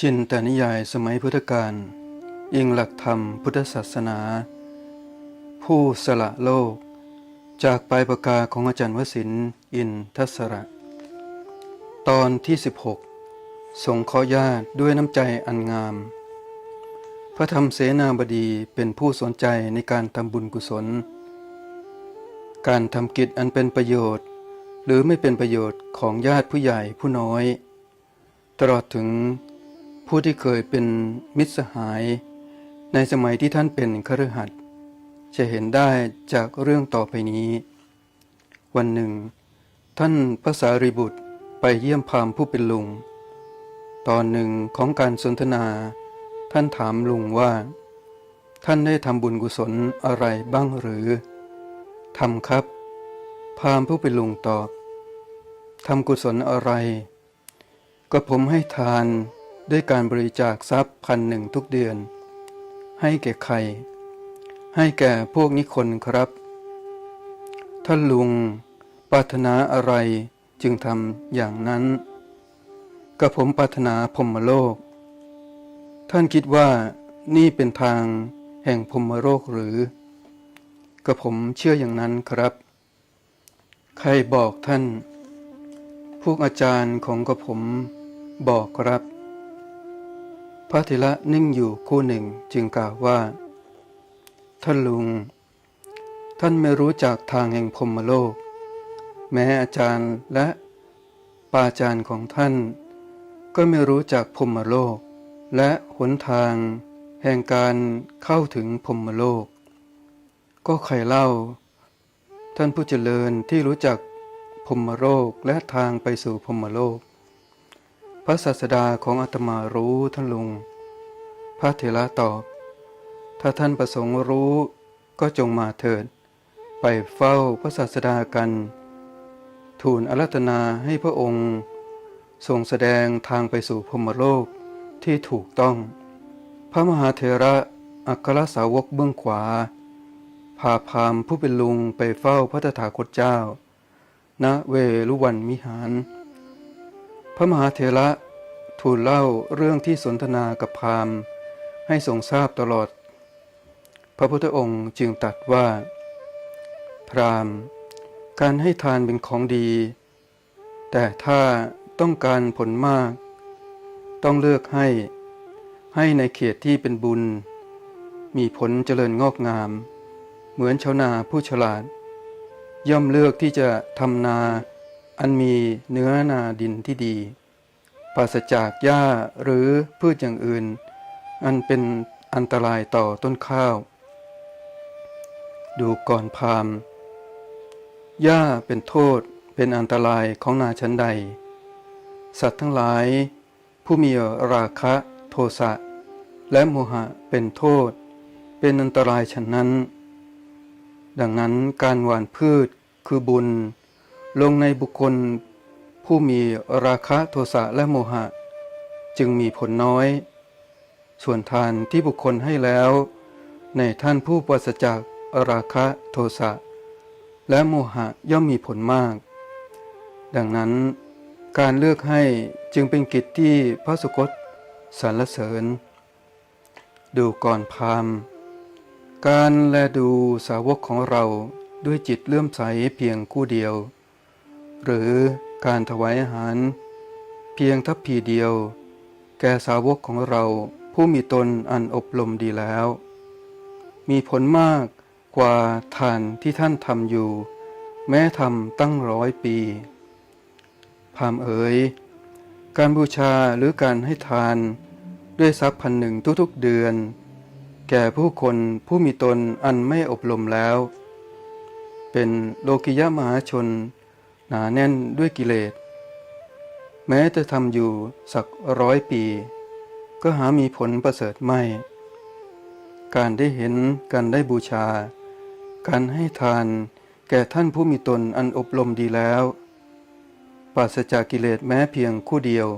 จินตนิยายสมัยพุทธกาลอิงหลักธรรมพุทธศาสนา ผู้สละโลก จากปลายปากกาของอาจารย์วสินอินทศระ ตอนที่ 16ส่งขอญาติด้วยน้ำใจอันงาม พระธรรมเสนาบดีเป็นผู้สนใจในการทำบุญกุศล การทำกิจอันเป็นประโยชน์ หรือไม่เป็นประโยชน์ของญาติผู้ใหญ่ผู้น้อย ตลอดถึง ผู้ที่เคยเป็นมิตรสหาย ในสมัยที่ท่านเป็นคฤหัสถ์จะเห็นได้จากเรื่องต่อไปนี้ วันหนึ่ง ท่านพระสารีบุตรไปเยี่ยมพามผู้เป็นลุง ตอนหนึ่งของการสนทนา ท่านถามลุงว่า ท่านได้ทำบุญกุศลอะไรบ้างหรือทำครับ พามผู้เป็นลุงตอบทำกุศลอะไร ก็ผมให้ทาน ด้วยการบริจาคทรัพย์พันหนึ่งทุกเดือน ให้แก่ใคร ให้แก่พวกนิคนครับ ท่านลุงปรารถนาอะไรจึงทำอย่างนั้นกับผมปรารถนาพรมโลก ท่านคิดว่านี่เป็นทางแห่งพรมโลกหรือกับผมเชื่ออย่างนั้นครับ ใครบอกท่าน พวกอาจารย์ของกระผมบอกครับ ระเถระนิ่งอยู่คู่หนึ่งจึงกล่าวว่า ท่านลุง ท่านไม่รู้จักทางแห่งพรมโลก แม้อาจารย์และปาจารย์ของท่าน ก็ไม่รู้จักพรมโลก และหนทาง แห่งการเข้าถึงพรมโลก ก็ใครเล่า ท่านผู้เจริญที่รู้จักพรมโลกและทางไปสู่พรมโลก พระศาสดาของอาตมารู้ท่านลุง พระเถระตอบ ถ้าท่านประสงค์รู้ก็จงมาเถิด ไปเฝ้าพระศาสดากัน ทูลอารัตนาให้พระองค์ ทรงแสดงทางไปสู่พรมโลกที่ถูกต้อง พระมหาเถระอัครสาวกเบื้องขวา พาพามผู้เป็นลุงไปเฝ้าพระตถาคตเจ้าณเวลุวันมิหาร พระมหาเถระทูลเล่าเรื่องที่สนทนากับพราหมณ์ ให้ทรงทราบตลอด พระพุทธองค์จึงตรัสว่า พราหมณ์ การให้ทานเป็นของดี แต่ถ้าต้องการผลมาก ต้องเลือกให้ ให้ในเขตที่เป็นบุญ มีผลเจริญงอกงาม เหมือนชาวนาผู้ฉลาด ย่อมเลือกที่จะทำนา อันมีเนื้อนาดินที่ดี ปราศจากหญ้าหรือพืชอย่างอื่น อันเป็นอันตรายต่อต้นข้าว ดูก่อนพามหญ้าเป็นโทษเป็นอันตรายของนาชั้นใด สัตว์ทั้งหลาย ผู้มีราคะโทสะและโมหะเป็นโทษ เป็นอันตรายฉะนั้น ดังนั้นการหว่านพืชคือบุญ ลงในบุคคลผู้มีราคะโทสะและโมหะ จึงมีผลน้อย ส่วนทานที่บุคคลให้แล้ว ในท่านผู้ปราศจากราคะโทสะและโมหะย่อมมีผลมาก ดังนั้นการเลือกให้จึงเป็นกิจที่พระสุคตสรรเสริญ ดูก่อนพามการแลดูสาวกของเราด้วยจิตเลื่อมใสเพียงคู่เดียว หรือการถวายอาหาร เพียงทัพพีเดียว แก่สาวกของเราผู้มีตนอันอบรมดีแล้ว มีผลมากกว่าทานที่ท่านทำอยู่ แม้ทำตั้งร้อยปี พามเอ๋ย การบูชาหรือการให้ทานด้วยทรัพย์พันหนึ่งทุกๆเดือน แก่ผู้คนผู้มีตนอันไม่อบรมแล้ว เป็นโลกิยมหาชน หนาแน่นด้วยกิเลส แม้จะทำอยู่สักร้อยปี ก็หามีผลประเสริฐไม่ การได้เห็นการได้บูชา การให้ทานแก่ท่านผู้มีตนอันอบรมดีแล้วปราศจากกิเลสแม้เพียงคู่เดียว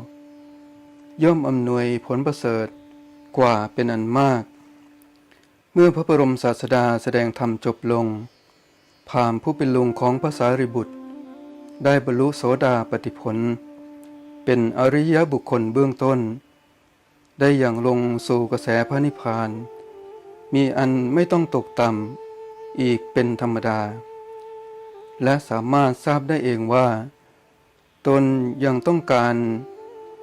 ย่อมอำนวยผลประเสริฐกว่าเป็นอันมาก เมื่อพระบรมศาสดาแสดงธรรมจบลงพามผู้เป็นลุงของพระสารีบุตร ได้บรรลุโสดาปติผล เป็นอริยบุคคลเบื้องต้น ได้อย่างลงสู่กระแสพระนิพพาน มีอันไม่ต้องตกต่ำอีกเป็นธรรมดา และสามารถทราบได้เองว่า ตนยังต้องการ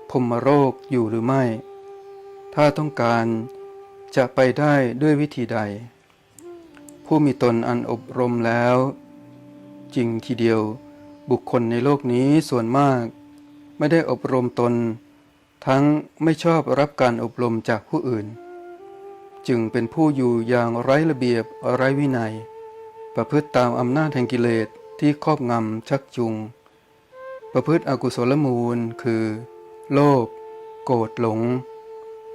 พรมโรคอยู่หรือไม่ ถ้าต้องการจะไปได้ด้วยวิธีใด ผู้มีตนอันอบรมแล้ว จริงทีเดียว บุคคลในโลกนี้ส่วนมาก ไม่ได้อบรมตน ทั้งไม่ชอบรับการอบรมจากผู้อื่น จึงเป็นผู้อยู่อย่างไร้ระเบียบไร้วินัย ประพฤติตามอำนาจแห่งกิเลสที่ครอบงำชักจูงประพฤติอกุศลมูลคือ โลภโกรธหลง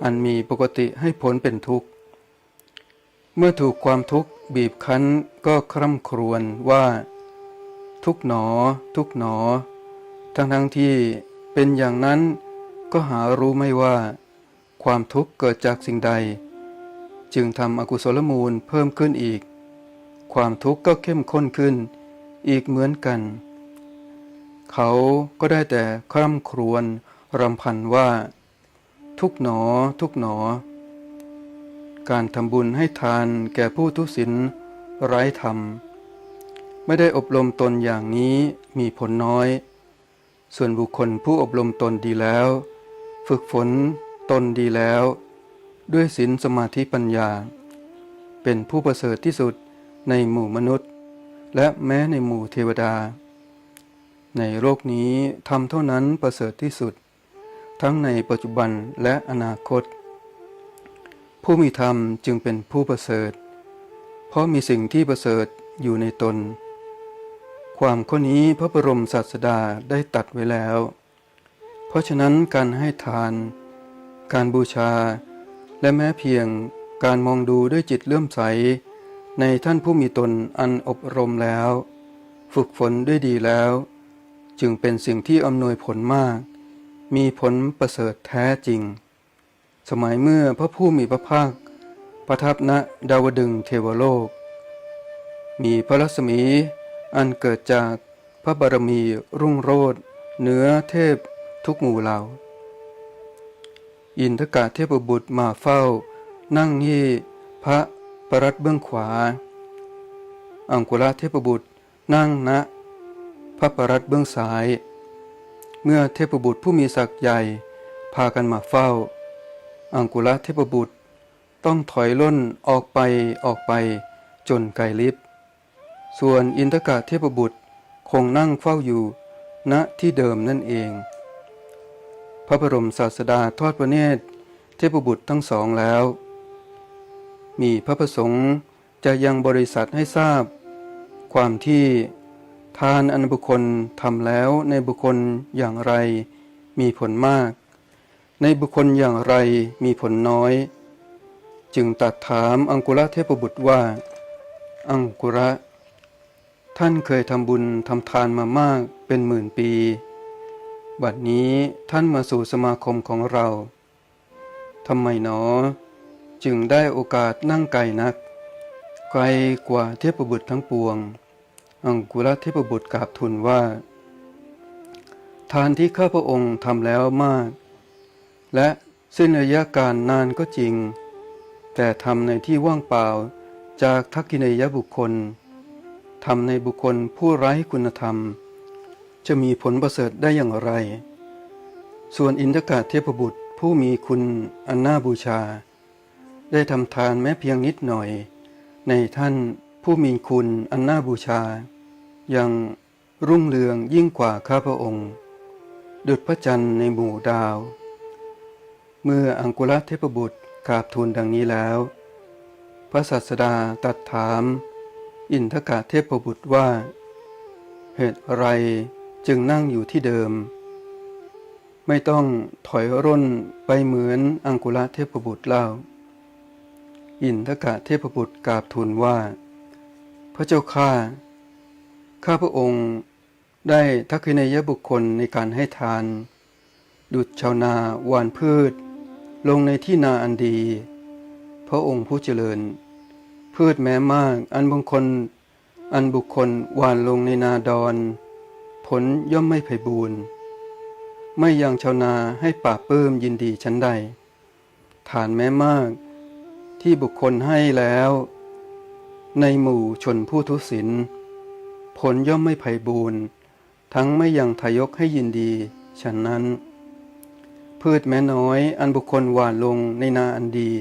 อันมีปกติให้ผลเป็นทุกข์ เมื่อถูกความทุกข์บีบคั้นก็คร่ำครวญว่า ทุกหนอ ทุกหนอ ทั้งทั้งๆที่เป็นอย่างนั้นก็หารู้ไม่ว่า ความทุกข์เกิดจากสิ่งใด จึงทำอกุศลมูลเพิ่มขึ้นอีก ความทุกข์ก็เข้มข้นขึ้น อีกเหมือนกัน เขาก็ได้แต่คร่ำครวญรำพันว่า ทุกหนอ ทุกหนอ การทำบุญให้ทานแก่ผู้ทุศิลไร้ธรรม ไม่ได้อบรมตนอย่างนี้มีผลน้อย ส่วนบุคคลผู้อบรมตนดีแล้ว ฝึกฝนตนดีแล้ว ด้วยศีลสมาธิปัญญา เป็นผู้ประเสริฐที่สุดในหมู่มนุษย์ และแม้ในหมู่เทวดา ในโลกนี้ทำเท่านั้นประเสริฐที่สุด ทั้งในปัจจุบันและอนาคต ผู้มีธรรมจึงเป็นผู้ประเสริฐ เพราะมีสิ่งที่ประเสริฐอยู่ในตน ความข้อนี้พระบรมศาสดาได้ตัดไว้แล้ว เพราะฉะนั้นการให้ทาน การบูชา และแม้เพียงการมองดูด้วยจิตเลื่อมใส ในท่านผู้มีตนอันอบรมแล้ว ฝึกฝนด้วยดีแล้ว จึงเป็นสิ่งที่อำนวยผลมาก มีผลประเสริฐแท้จริง สมัยเมื่อพระผู้มีพระภาค ประทับณดาวดึงเทวโลก มีพระรัศมี อันเกิดจากพระบารมีรุ่งโรจน์เหนือเทพทุกหมู่เหล่า อินทกาเทพบุตรมาเฝ้า นั่งที่พระปรัตเบื้องขวา อังกุระเทพบุตรนั่งณพระปรัตเบื้องซ้าย เมื่อเทพบุตรผู้มีศักย์ใหญ่ พากันมาเฝ้า อังกุระเทพบุตรต้องถอยล่นออกไปออกไปจนไกลลิบ ส่วนอินทกาเทพบุตรคงนั่งเฝ้าอยู่ ณที่เดิมนั่นเอง พระบรมศาสดาทอดพระเนตร เทพบุตรทั้งสองแล้ว มีพระประสงค์จะยังบริษัทให้ทราบ ความที่ทานอันบุคคลทำแล้วในบุคคลอย่างไรมีผลมาก ในบุคคลอย่างไรมีผลน้อย จึงตัดถามอังกุระเทพบุตรว่า อังกุระ ท่านเคยทำบุญทำทานมามากเป็นหมื่นปี บัดนี้ท่านมาสู่สมาคมของเราทำไมหนอ จึงได้โอกาสนั่งไกลนัก ไกลกว่าเทพบุตรทั้งปวง อังกุระเทพบุตรกราบทูลว่า ทานที่ข้าพระองค์ทำแล้วมาก และสิ้นระยะการนานก็จริง แต่ทำในที่ว่างเปล่าจากทักกินยบุคคล ทำในบุคคลผู้ไร้คุณธรรม จะมีผลประเสริฐได้อย่างไร ส่วนอินทกาเทพบุตรผู้มีคุณอันน่าบูชา ได้ทำทานแม้เพียงนิดหน่อย ในท่านผู้มีคุณอันน่าบูชา ยังรุ่งเรืองยิ่งกว่าข้าพระองค์ ดุจพระจันทร์ในหมู่ดาว เมื่ออังกุระเทพบุตรกราบทูลดังนี้แล้ว พระศาสดาตรัดถาม อินทกาเทพบุตรว่า เหตุไรจึงนั่งอยู่ที่เดิม ไม่ต้องถอยร่นไปเหมือนอังกุระเทพบุตรเล่า อินทกะเทพบุตรกราบทูลว่า พระเจ้าข้าข้าพระองค์ได้ทักษิณยบุคคลในการให้ทาน ดุจชาวนาหวานพืช ลงในที่นาอันดี พระองค์ผู้เจริญ พืชแม้มาก อันบุคคล อันบุคคลหวานลงในนาดอน ผลย่อมไม่ไพบูรณ์ไม่ยังชาวนาให้ป่าบปลื้มยินดีชั้นใด ฐานแม้มาก ที่บุคคลให้แล้ว ในหมู่ชนผู้ทุศิลผลย่อมไม่ไพ่บูรณ์ทั้งไม่ยังทายกให้ยินดีฉะนั้น พืชแม้น้อยอันบุคคลหวานลงในนาอันดี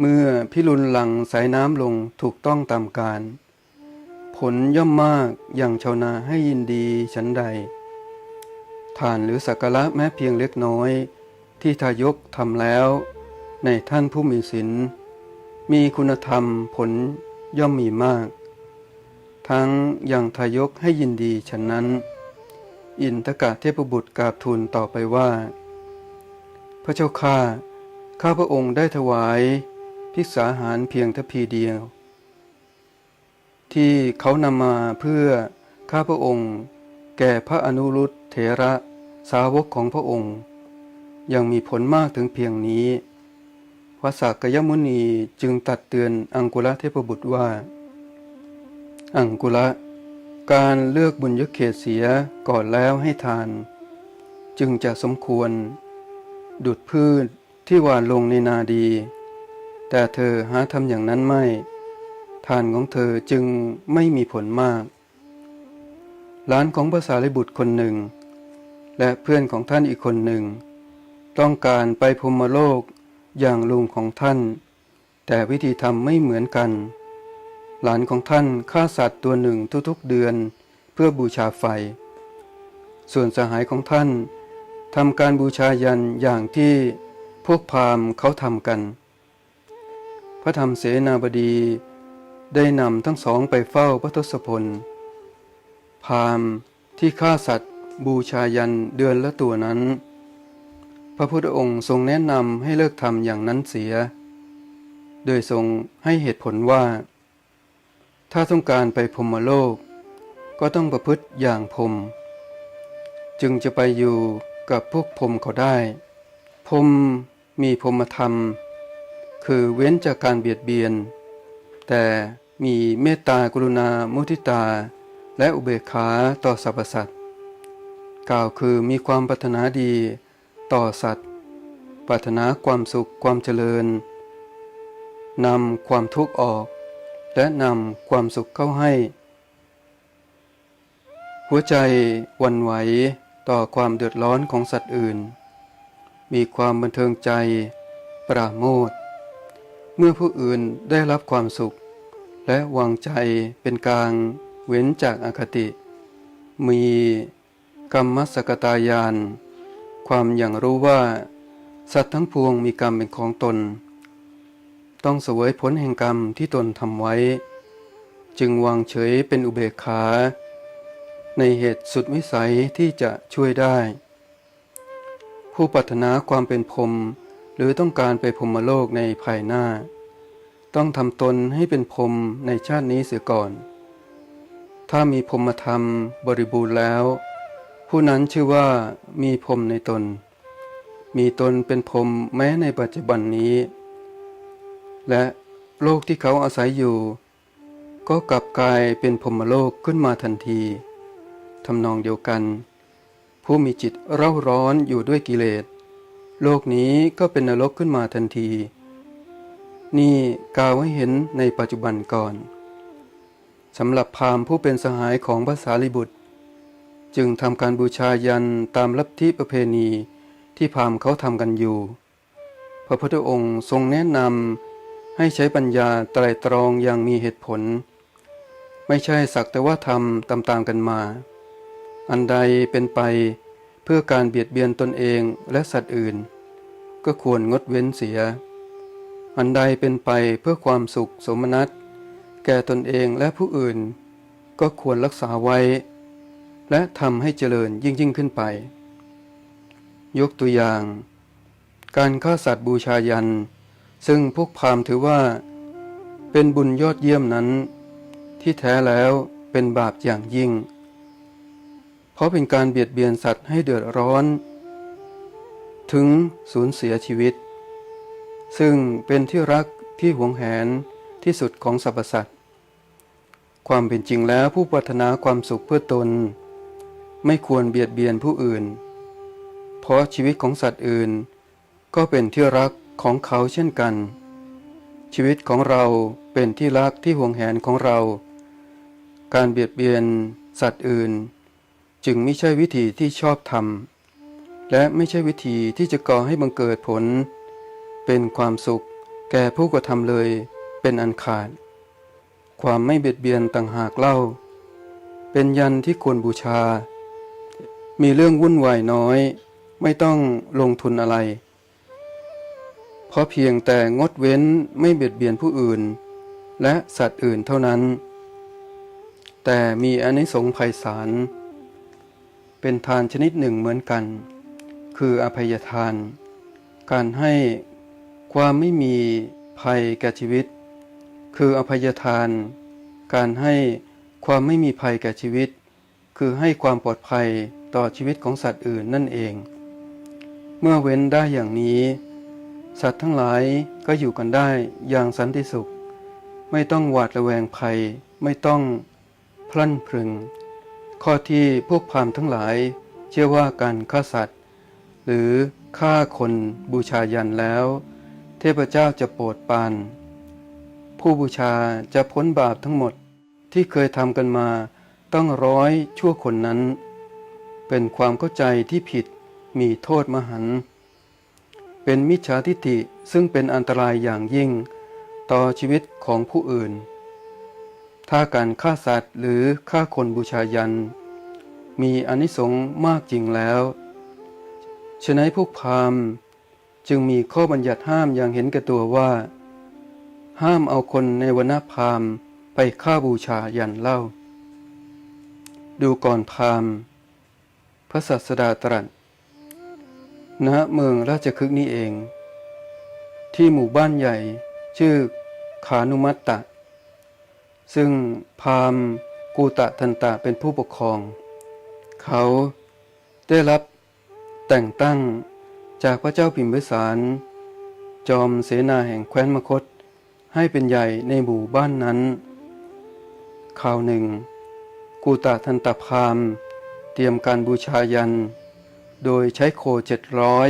เมื่อพิรุณหลังสายน้ำลงถูกต้องตามการ ผลย่อมมากอย่างชาวนาให้ยินดีฉันใดทานหรือสักการะแม้เพียงเล็กน้อย ที่ทายกทำแล้ว ในท่านผู้มีศีลมีคุณธรรมผลย่อมมีมาก ทั้งอย่างทายกให้ยินดีฉะนั้น อินทกะเทพบุตรกราบทูลต่อไปว่า พระเจ้าข้าข้าพระองค์ได้ถวาย พิกษาหารเพียงทพีเดียว ที่เขานำมาเพื่อข้าพระองค์ แก่พระอนุรุตเถระสาวกของพระองค์ ยังมีผลมากถึงเพียงนี้พระสักยมุนีจึงตัดเตือนอังกุลเทพบุตรว่า อังกุละการเลือกบุญยเขตเสียก่อนแล้วให้ทาน จึงจะสมควร ดุดพืชที่หวานลงในนาดี แต่เธอหาทำอย่างนั้นไม่ ทานของเธอจึงไม่มีผลมาก หลานของภาษาลิบุตรคนหนึ่ง และเพื่อนของท่านอีกคนหนึ่ง ต้องการไปพรมโลกอย่างลุงของท่าน แต่วิธีทำไม่เหมือนกัน หลานของท่านฆ่าสัตว์ตัวหนึ่งทุกๆเดือนเพื่อบูชาไฟ ส่วนสหายของท่านทำการบูชายันอย่างที่พวกพราหมณ์เขาทำกัน ระธรรมเสนาบดีได้นำทั้งสองไปเฝ้าพระทศพล พามที่ฆ่าสัตว์ บูชายันเดือนละตัวนั้น พระพุทธองค์ทรงแนะนำให้เลิกทำอย่างนั้นเสีย โดยทรงให้เหตุผลว่า ถ้าต้องการไปพรมโลก ก็ต้องประพฤติอย่างพรม จึงจะไปอยู่กับพวกพรมเขาได้ พรมมีพรมธรรม คือเว้นจากการเบียดเบียน แต่มีเมตตากรุณา มุทิตา และอุเบกขาต่อสรรพสัตว์กล่าวคือมีความปรารถนาดีต่อสัตว์ ปรารถนาความสุขความเจริญนำความทุกข์ออก และนำความสุขเข้าให้ หัวใจวันไหวต่อความเดือดร้อนของสัตว์อื่น มีความบันเทิงใจ ปราโมทย์ เมื่อผู้อื่นได้รับความสุข และวางใจเป็นกลางเว้นจากอคติ มีกรรมสกตายาน ความอย่างรู้ว่า สัตว์ทั้งพวงมีกรรมเป็นของตน ต้องเสวยผลแห่งกรรมที่ตนทำไว้ จึงวางเฉยเป็นอุเบกขา ในเหตุสุดวิสัยที่จะช่วยได้ ผู้ปรารถนาความเป็นพรม หรือต้องการไปพรมโลกในภายหน้า ต้องทำตนให้เป็นพรมในชาตินี้เสียก่อน ถ้ามีพรมธรรมบริบูรณ์แล้ว ผู้นั้นชื่อว่ามีพรมในตน มีตนเป็นพรมแม้ในปัจจุบันนี้ และโลกที่เขาอาศัยอยู่ ก็กลับกลายเป็นพรมโลกขึ้นมาทันทีทำนองเดียวกัน ผู้มีจิตเร่าร้อนอยู่ด้วยกิเลส โลกนี้ก็เป็นนรกขึ้นมาทันที นี่กล่าวให้เห็นในปัจจุบันก่อนสำหรับพราหมณ์ผู้เป็นสหายของพระสารีบุตร จึงทำการบูชายันตามลัทธิประเพณีที่พราหมณ์เขาทำกันอยู่ พระพุทธองค์ทรงแนะนำให้ใช้ปัญญาไตรตรองอย่างมีเหตุผล ไม่ใช่สักแต่ว่าทำตามๆกันมา อันใดเป็นไป เพื่อการเบียดเบียนตนเองและสัตว์อื่น ก็ควรงดเว้นเสีย อันใดเป็นไปเพื่อความสุขสมนัตแก่ตนเองและผู้อื่น ก็ควรรักษาไว้ และทำให้เจริญยิ่งยิ่งขึ้นไป ยกตัวอย่าง การฆ่าสัตว์บูชายัน ซึ่งพวกพราหมณ์ถือว่า เป็นบุญยอดเยี่ยมนั้น ที่แท้แล้วเป็นบาปอย่างยิ่ง เพราะเป็นการเบียดเบียนสัตว์ให้เดือดร้อน ถึงสูญเสียชีวิต ซึ่งเป็นที่รักที่หวงแหนที่สุดของสรรพสัตว์ความเป็นจริงแล้วผู้ปรารถนาความสุขเพื่อตน ไม่ควรเบียดเบียนผู้อื่น เพราะชีวิตของสัตว์อื่น ก็เป็นที่รักของเขาเช่นกัน ชีวิตของเราเป็นที่รักที่ห่วงแหนของเรา การเบียดเบียนสัตว์อื่น จึงไม่ใช่วิธีที่ชอบธรรมและไม่ใช่วิธีที่จะก่อให้บังเกิดผล เป็นความสุข แก่ผู้กระทำเลยเป็นอันขาด ความไม่เบียดเบียนต่างหากเล่า เป็นยันที่ควรบูชา มีเรื่องวุ่นวายน้อย ไม่ต้องลงทุนอะไร เพราะเพียงแต่งดเว้นไม่เบียดเบียนผู้อื่น และสัตว์อื่นเท่านั้น แต่มีอนิสงส์ไพศาล เป็นทานชนิดหนึ่งเหมือนกัน คืออภัยทาน การให้ความไม่มีภัยแก่ชีวิต คืออภัยทาน การให้ความไม่มีภัยแก่ชีวิต คือให้ความปลอดภัยต่อชีวิตของสัตว์อื่นนั่นเอง เมื่อเว้นได้อย่างนี้ สัตว์ทั้งหลายก็อยู่กันได้อย่างสันติสุข ไม่ต้องหวาดระแวงภัย ไม่ต้องพลันพรึง ข้อที่พวกพราหมณ์ทั้งหลาย เชื่อว่าการฆ่าสัตว์ หรือฆ่าคนบูชายันแล้ว เทพเจ้าจะโปรดปาน ผู้บูชาจะพ้นบาปทั้งหมดที่เคยทำกันมาต้องร้อยชั่วคนนั้น เป็นความเข้าใจที่ผิดมีโทษมหันต์เป็นมิจฉาทิฏฐิซึ่งเป็นอันตรายอย่างยิ่ง ต่อชีวิตของผู้อื่น ถ้าการฆ่าสัตว์หรือฆ่าคนบูชายัน มีอนิสงส์มากจริงแล้ว ฉะนั้นพวกพราหมณ์จึงมีข้อบัญญัติห้ามอย่างเห็นแก่ตัวว่า ห้ามเอาคนในวรรณพราหมณ์ไปฆ่าบูชายันเล่า ดูก่อนพราหมณ์ พระศาสดาตรัสณเมืองราชคฤห์นี้เอง ที่หมู่บ้านใหญ่ชื่อขานุมัตตะ ซึ่งพามกูตะทันตะเป็นผู้ปกครอง เขาได้รับแต่งตั้งจากพระเจ้าพิมพิสาร จอมเสนาแห่งแคว้นมคต ให้เป็นใหญ่ในหมู่บ้านนั้นข่าวหนึ่ง กูตะทันตพามเตรียมการบูชายัน โดยใช้โคเจ็ดร้อย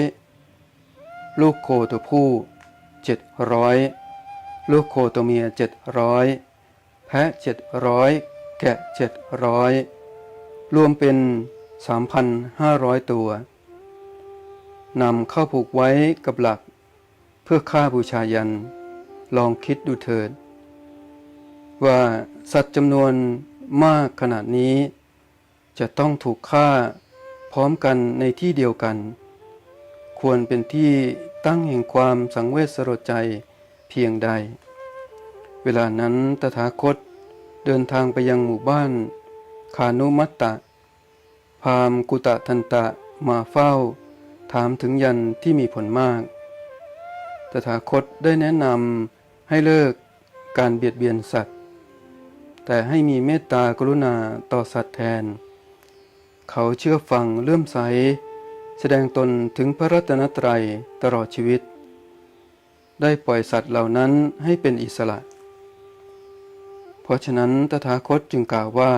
ลูกโคตัวผู้เจ็ดร้อยลูกโคตัวเมียเจ็ดร้อย แพะเจ็ดร้อยแกะเจ็ดร้อยรวมเป็นสามพันห้าร้อยตัวนำเข้าผูกไว้กับหลัก เพื่อฆ่าบูชายัน ลองคิดดูเถิด ว่าสัตว์จำนวนมากขนาดนี้ จะต้องถูกฆ่าพร้อมกันในที่เดียวกัน ควรเป็นที่ตั้งแห่งความสังเวชสลดใจเพียงใด เวลานั้นตถาคตเดินทางไปยังหมู่บ้าน ขานุมัตตะ พามกุตะทันตะมาเฝ้า ถามถึงยันที่มีผลมาก ตถาคตได้แนะนำให้เลิกการเบียดเบียนสัตว์ แต่ให้มีเมตตากรุณาต่อสัตว์แทน เขาเชื่อฟังเลื่อมใส แสดงตนถึงพระรัตนตรัยตลอดชีวิต ได้ปล่อยสัตว์เหล่านั้นให้เป็นอิสระ เพราะฉะนั้นตถาคตจึงกล่าวว่า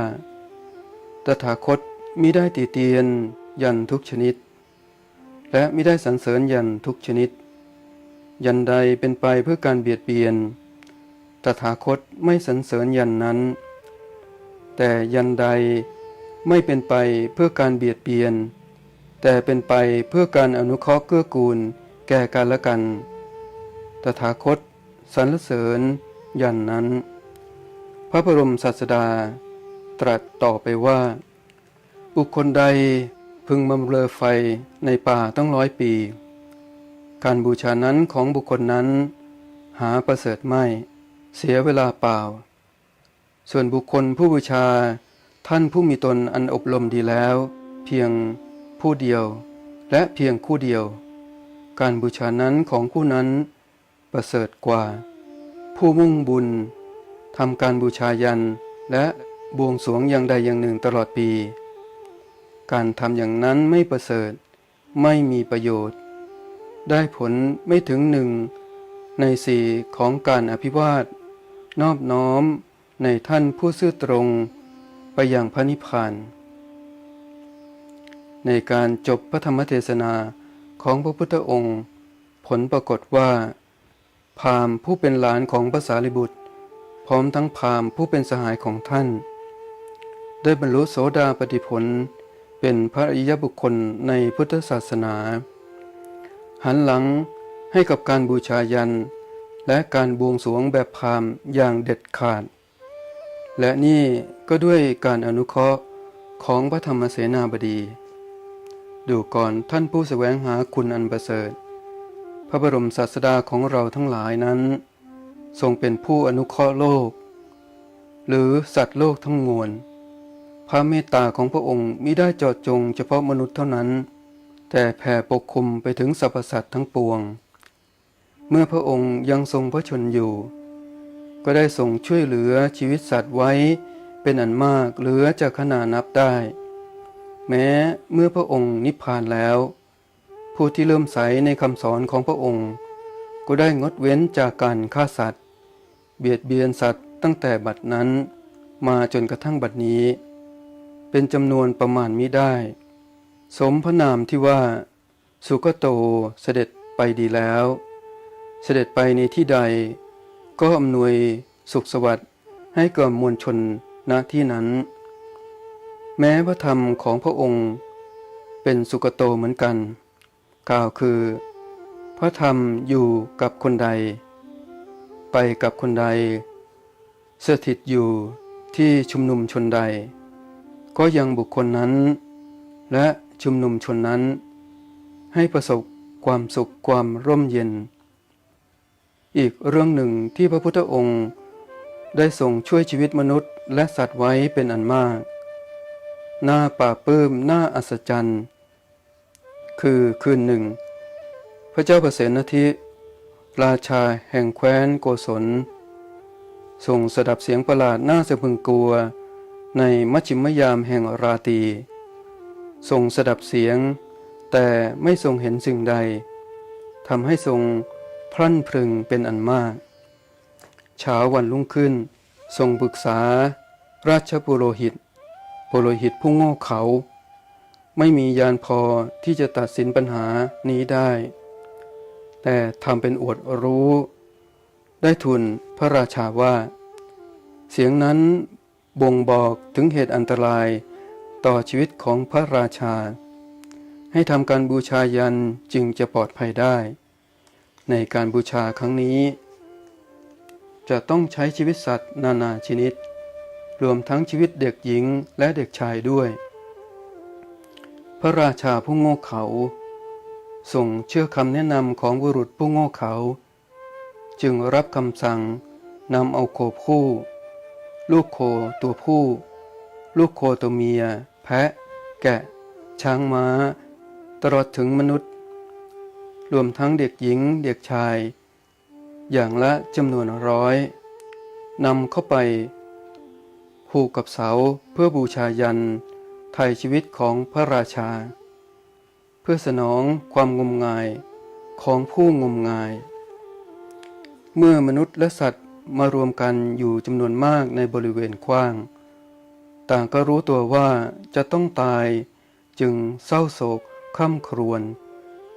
ตถาคตมิได้ตีเตียนยันทุกชนิด และมิได้สรรเสริญยันทุกชนิด ยันใดเป็นไปเพื่อการเบียดเบียน ตถาคตไม่สรรเสริญยันนั้น แต่ยันใดไม่เป็นไปเพื่อการเบียดเบียน แต่เป็นไปเพื่อการอนุเคราะห์เกื้อกูลแก่กันและกัน ตถาคตสรรเสริญยันนั้น พระบรมศาสดา ตรัสต่อไปว่า บุคคลใดพึงบำเรอไฟในป่าตั้งร้อยปี การบูชานั้นของบุคคลนั้น หาประเสริฐไม่ เสียเวลาเปล่า ส่วนบุคคลผู้บูชาท่านผู้มีตนอันอบรมดีแล้ว เพียงผู้เดียว และเพียงคู่เดียว การบูชานั้นของผู้นั้น ประเสริฐกว่า ผู้มุ่งบุญ ทำการบูชายัน และบวงสรวงอย่างใดอย่างหนึ่งตลอดปี การทำอย่างนั้นไม่ประเสริฐ ไม่มีประโยชน์ ได้ผลไม่ถึงหนึ่งในสี่ของการอภิวาท นอบน้อมในท่านผู้ซื่อตรง ไปอย่างพระนิพพานในการจบพระธรรมเทศนาของพระพุทธองค์ ผลปรากฏว่าพามผู้เป็นหลานของพระสารีบุตร พร้อมทั้งพราหมณ์ผู้เป็นสหายของท่าน ได้บรรลุโสดาปฏิผล เป็นพระอริยบุคคลในพุทธศาสนา หันหลังให้กับการบูชายัน และการบวงสรวงแบบพราหมณ์อย่างเด็ดขาด และนี่ก็ด้วยการอนุเคราะห์ของพระธรรมเสนาบดี ดูก่อนท่านผู้แสวงหาคุณอันประเสริฐ พระบรมศาสดาของเราทั้งหลายนั้น ทรงเป็นผู้อนุเคราะห์โลก หรือสัตว์โลกทั้งมวล พระเมตตาของพระองค์มิได้เจาะจงเฉพาะมนุษย์เท่านั้น แต่แผ่ปกคลุมไปถึงสรรพสัตว์ทั้งปวง เมื่อพระองค์ยังทรงพระชนอยู่ ก็ได้ทรงช่วยเหลือชีวิตสัตว์ไว้เป็นอันมากเหลือจะขนานับได้ แม้เมื่อพระองค์นิพพานแล้ว ผู้ที่เริ่มใสในคำสอนของพระองค์ ก็ได้งดเว้นจากการฆ่าสัตว์ เบียดเบียนสัตว์ตั้งแต่บัดนั้น มาจนกระทั่งบัดนี้ เป็นจำนวนประมาณมิได้ สมพระนามที่ว่า สุกโตเสด็จไปดีแล้ว เสด็จไปในที่ใด ก็อำนวยสุขสวัสดิ์ให้แก่มวลชนณที่นั้น แม้พระธรรมของพระองค์ เป็นสุกโตเหมือนกัน กล่าวคือ พระธรรมอยู่กับคนใด ไปกับคนใด สถิตอยู่ที่ชุมนุมชนใด ก็ยังบุคคลนั้น และชุมนุมชนนั้น ให้ประสบความสุขความร่มเย็น อีกเรื่องหนึ่งที่พระพุทธองค์ ได้ทรงช่วยชีวิตมนุษย์และสัตว์ไว้เป็นอันมากน่าป่าปื้มน่าอัศจรรย์ คือคืนหนึ่ง ระเจ้าประเสนทิราชาแห่งแคว้นโกศลทรงสดับเสียงประหลาดน่าสะพึงกลัว ในมัชชิมยามแห่งราตีทรงสดับเสียง แต่ไม่ทรงเห็นสิ่งใดทำให้ทรงพลั่นพรึงเป็นอันมาก เช้าวันรุ่งขึ้น ทรงปรึกษา ราชปุโรหิตปุโรหิตผู้โง่เขา ไม่มียานพอที่จะตัดสินปัญหานี้ได้ แต่ทำเป็นอวดรู้ ได้ทูลพระราชาว่า เสียงนั้นบ่งบอกถึงเหตุอันตรายต่อชีวิตของพระราชา ให้ทำการบูชายันจึงจะปลอดภัยได้ ในการบูชาครั้งนี้ จะต้องใช้ชีวิตสัตว์นานาชนิด รวมทั้งชีวิตเด็กหญิงและเด็กชายด้วย พระราชาผู้โง่เขา ส่งเชื่อคำแนะนำของบุรุษผู้โง่เขาจึงรับคำสั่งนำเอาโคผู้ลูกโคตัวผู้ ลูกโคตัวเมีย แพะ แกะ ช้างม้า ตลอดถึงมนุษย์ รวมทั้งเด็กหญิงเด็กชาย อย่างละจำนวนร้อยนำเข้าไปผูกกับเสาเพื่อบูชายันไถ่ชีวิตของพระราชา พื่อสนองความงมงายของผู้งมงาย เมื่อมนุษย์และสัตว์มารวมกันอยู่จำนวนมากในบริเวณกว้าง ต่างก็รู้ตัวว่าจะต้องตายจึงเศร้าโศกค่ำครวญ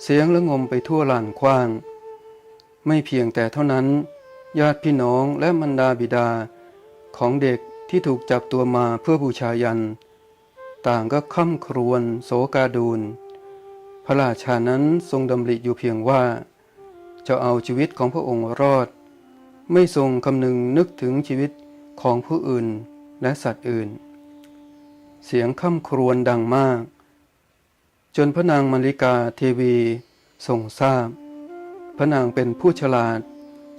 เสียงละงมไปทั่วลานกว้าง ไม่เพียงแต่เท่านั้น ญาติพี่น้องและมารดาบิดาของเด็กที่ถูกจับตัวมาเพื่อบูชายัน ต่างก็ค่ำครวญโศกาดูล พระราชานั้นทรงดำริอยู่เพียงว่า จะเอาชีวิตของพระองค์รอด ไม่ทรงคำนึงนึกถึงชีวิตของผู้อื่นและสัตว์อื่น เสียงค่ำครวญดังมาก จนพระนางมาริกาเทวีทรงทราบ พระนางเป็นผู้ฉลาด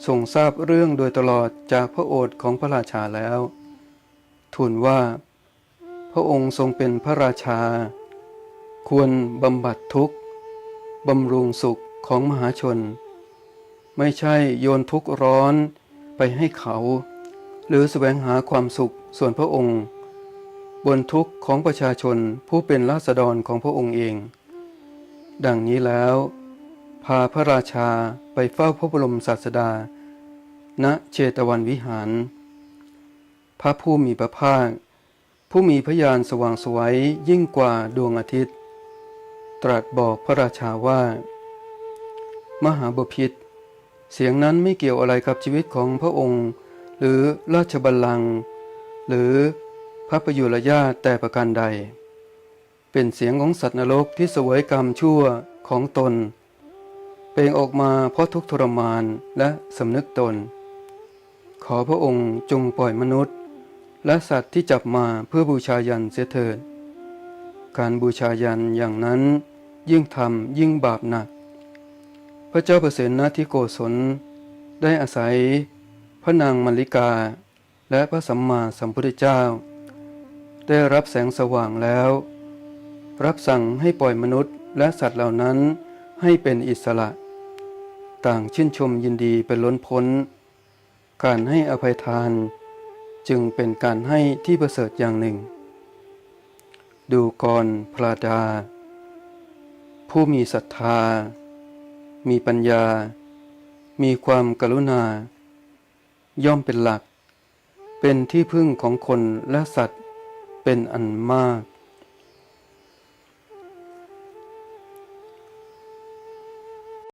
ทรงทราบเรื่องโดยตลอดจากพระโอษฐ์ของพระราชาแล้ว ทูลว่า พระองค์ทรงเป็นพระราชา ควรบำบัดทุกข์บำรุงสุขของมหาชน ไม่ใช่โยนทุกข์ร้อนไปให้เขา หรือแสวงหาความสุขส่วนพระองค์ บนทุกข์ของประชาชนผู้เป็นราษฎรของพระองค์เอง ดังนี้แล้ว พาพระราชาไปเฝ้าพระบรมศาสดา ณเชตวันวิหาร พระผู้มีพระภาค ผู้มีพยานสว่างสวยยิ่งกว่าดวงอาทิตย์ ตรัสบอกพระราชาว่า มหาบพิตรเสียงนั้นไม่เกี่ยวอะไรกับชีวิตของพระองค์ หรือราชบัลลังก์หรือพระประยุรญาตแต่ประการใด เป็นเสียงของสัตว์นรกที่เสวยกรรมชั่วของตนเปล่งออกมาเพราะทุกทรมานและสำนึกตน ขอพระองค์จงปล่อยมนุษย์ และสัตว์ที่จับมาเพื่อบูชายันเสียเถิด การบูชายันอย่างนั้น ยิ่งทำยิ่งบาปหนัก พระเจ้าเปรตนาธิโกศลได้อาศัย พระนางมัลลิกา และพระสัมมาสัมพุทธเจ้า ได้รับแสงสว่างแล้ว รับสั่งให้ปล่อยมนุษย์และสัตว์เหล่านั้นให้เป็นอิสระ ต่างชื่นชมยินดีเป็นล้นพ้น การให้อภัยทาน จึงเป็นการให้ที่ประเสริฐอย่างหนึ่ง ดูกรพระดา ผู้มีศรัทธา มีปัญญา มีความกรุณา ย่อมเป็นหลัก เป็นที่พึ่งของคนและสัตว์เป็นอันมาก